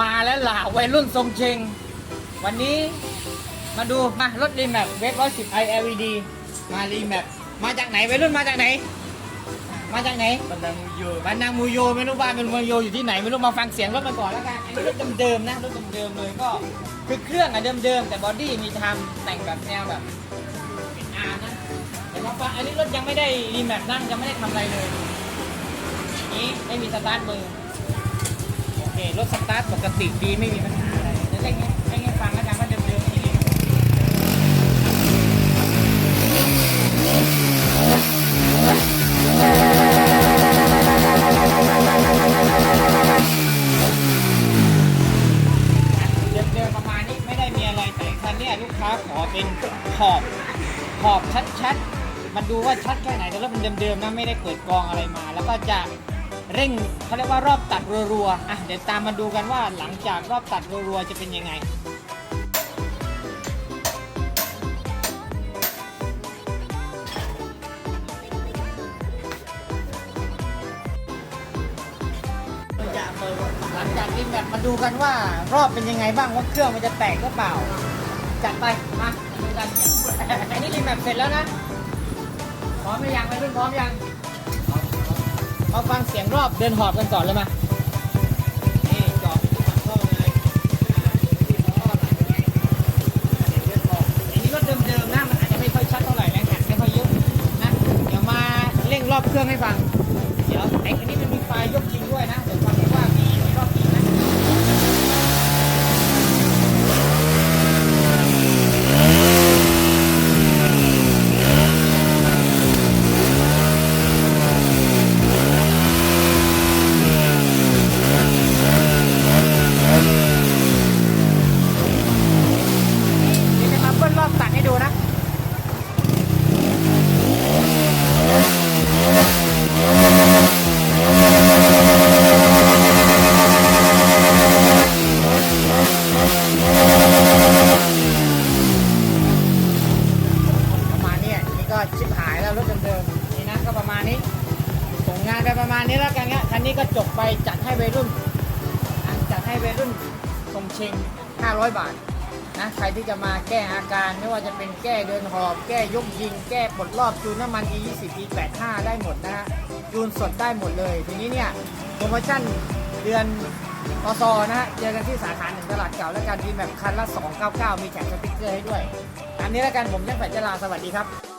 มาแล้วล่ะวัยรุ่นทรงเชง วันนี้มาดูมารถรีแมปเวฟร้อยสิบไอ LED มารีแมปมาจากไหนวัยรุ่นมาจากไหน มาจากไหนบันดังอยู่บ้านนางมูโยไม่รู้บ้านเป็นมูโยอยู่ที่ไหนไม่รู้มาฟังเสียงรถมันก่อนแล้วกันอันนี้รถเดิมๆนะรถเดิมๆเลยก็คือเครื่องอะเดิมๆแต่บอดี้มีทำแต่งแบบแนวแบบเป็นอาร์นะแต่มาฟังอันนี้รถยังไม่ได้รีแมปนั่งยังไม่ได้ทำอะไรเลยนี้ไม่มีสตาร์ทมือโอ เครถสตาร์ทปกติดีไม่มีปัญหาอะไรเดี๋ยวให้ให้ให้ให้ฟังแล้วกันว่าเดิมๆนี่เดิมๆประมาณนี้ไม่ได้มีอะไรแต่คันเนี้ยลูกค้าขอเป็นขอบขอบชัดๆมันดูว่าชัดแค่ไหนแต่รถมันเดิมๆนะไม่ได้เปิดกองอะไรมา แล้วก็จะ เร่งเขาเรียกว่ารอบตัดรัวๆอะเดี๋ยวตามมาดูกันว่าหลังจากรอบตัดรัวๆจะเป็นยังไงหลังจากนี้แบบมาดูกันว่ารอบเป็นยังไงบ้างว่าเครื่องมันจะแตกหรือเปล่า จัดไปมาดูกันอันนี้รีแมปเสร็จแล้วนะพร้อมหรือยังไปรุ่นพร้อมยัง มาฟังเสียงรอบเดินหอบกันก่อนเลยมานี่จอบฝังเข้าเลยอ่าเดินหอบอันนี้รถเดิมๆนะมันอาจจะไม่ค่อยชัดเท่าไหร่แรงหักไม่ค่อยเยอะนะเดี๋ยวมาเร่งรอบเครื่องให้ฟัง เดี๋ยวไอ้คันนี้มันมีไฟยกจริงด้วยนะ ชิบหายแล้วรถเดิมๆนี่นะก็ประมาณนี้ส่งงานไปประมาณนี้แล้วกันเนี่ยคันนี้ก็จบไปจัดให้วัยรุ่นจัดให้วัยรุ่นทรงเชง500 บาทนะใครที่จะมาแก้อาการไม่ว่าจะเป็นแก้เดินหอบ แก้ยกยิง แก้ปลดรอบจูนน้ำมัน E20 E85 ได้หมดนะฮะจูนสดได้หมดเลย ทีนี้เนี่ยโปรโมชั่นเดือนอซนะฮะเจอกันที่สาขาหนึ่งตลาดเก่าและการดีแบบคันละ 299 มีแถมสติ๊กเกอร์ให้ด้วย อันนี้แล้วกันผมยังแฝดจราสวัสดีครับ